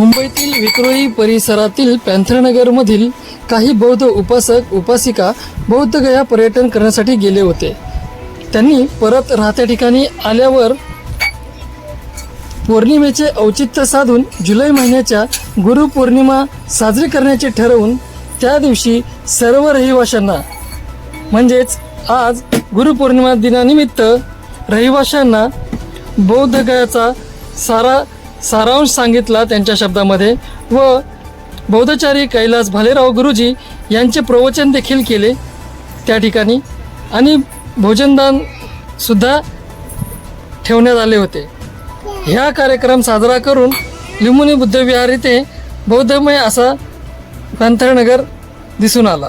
मुंबईतील विक्रोळी परिसरातील पॅन्थरनगरमधील काही बौद्ध उपासक उपासिका बौद्धगया पर्यटन करण्यासाठी गेले होते. त्यांनी परत राहत्या ठिकाणी आल्यावर पौर्णिमेचे औचित्य साधून जुलै महिन्याच्या गुरुपौर्णिमा साजरी करण्याचे ठरवून त्या दिवशी सर्व रहिवाशांना म्हणजेच आज गुरुपौर्णिमा दिनानिमित्त रहिवाशांना बौद्धगयाचा सारा सारांश सांगितला त्यांच्या शब्दामध्ये व बौद्धचारी कैलास भालेराव गुरुजी यांचे प्रवचन देखील केले त्या ठिकाणी आणि भोजनदान सुद्धा ठेवण्यात आले होते. ह्या कार्यक्रम साजरा करून लिंबुनी बुद्धविहार इथे बौद्धमय असा पॅन्थरनगर दिसून आला.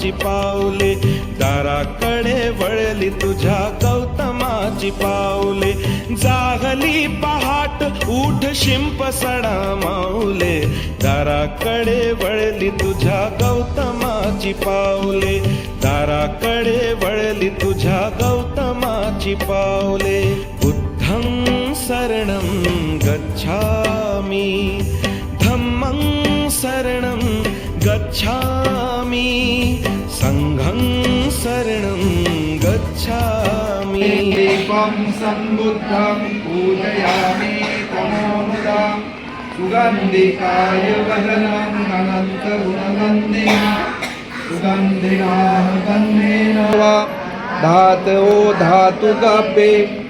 गौतमाची पावले दाराकडे वळली तुझ्या गौतमाची पावले जागली पहाट उठ शिंप सडा माऊले दाराकडे वळली तुझ्या गौतमाची पावले दाराकडे वळली तुझ्या गौतमाची पावले बुद्धं शरणं गच्छामि धम्मं शरणं गच्छामि। सङ्घं शरणं गच्छामि। दीपं सम्बुद्धं पूजयामि तमोमुदां। सुगन्धिकाय वदनं अनन्तगुणवन्दिना सुगन्धिना गन्धेन वा। धातो धातु गपे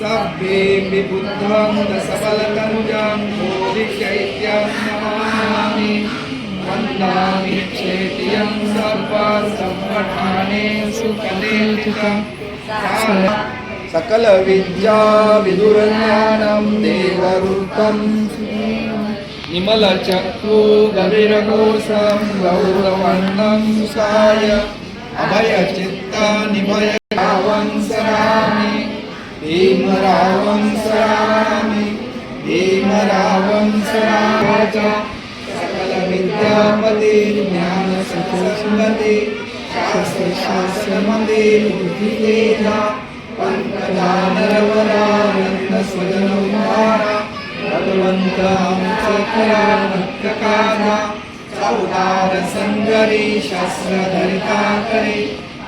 लघुमादि धातु वन्दे सभ्येऽपि बुद्धं दशबलतनुजं बोधिचैत्यं नमामि वन्दामि चेत्यं सर्वसम्पठानेषु कलेलिकम् सकलविद्या विदुरज्ञानं देवरूपं निमलचक्षु गभिरघोषं गौरवन्नं साय अभयचित्ता निभयरावं सरामि भीमरावं सरामि भीमरावं सरामि च सकलविद्यापते ज्ञानसुखसुमते शास्त्रशास्त्रमते बुद्धितेजा पङ्कजानरवरानन्दस्वजनोद्धारा भगवन्तामुचकरानत्यकाजा चौदार संगरी शास्त्रधरिता करे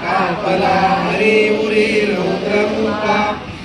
कापला हरे उरे रौद्ररूपा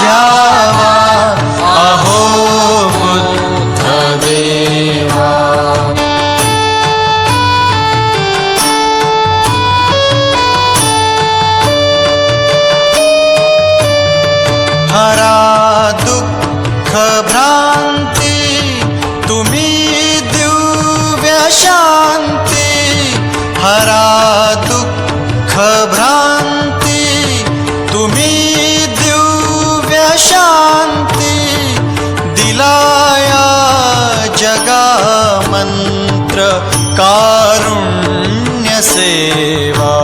घ्यावा अहो हरा दुःख भ्रांती तुम्ही दिव्य शांती आज कारुण्यसेवा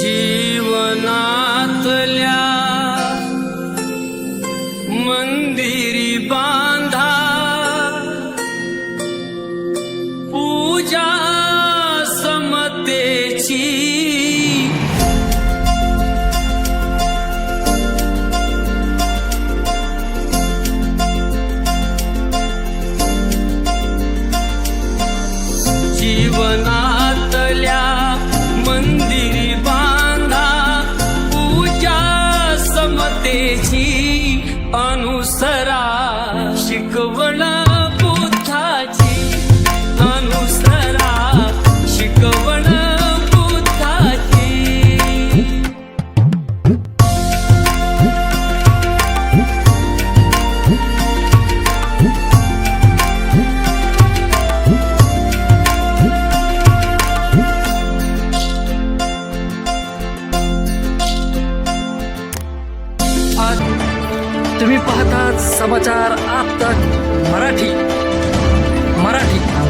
जीवना கொடிக்குவளா तुम्ही पाहतात समाचार आप तक मराठी. मराठी.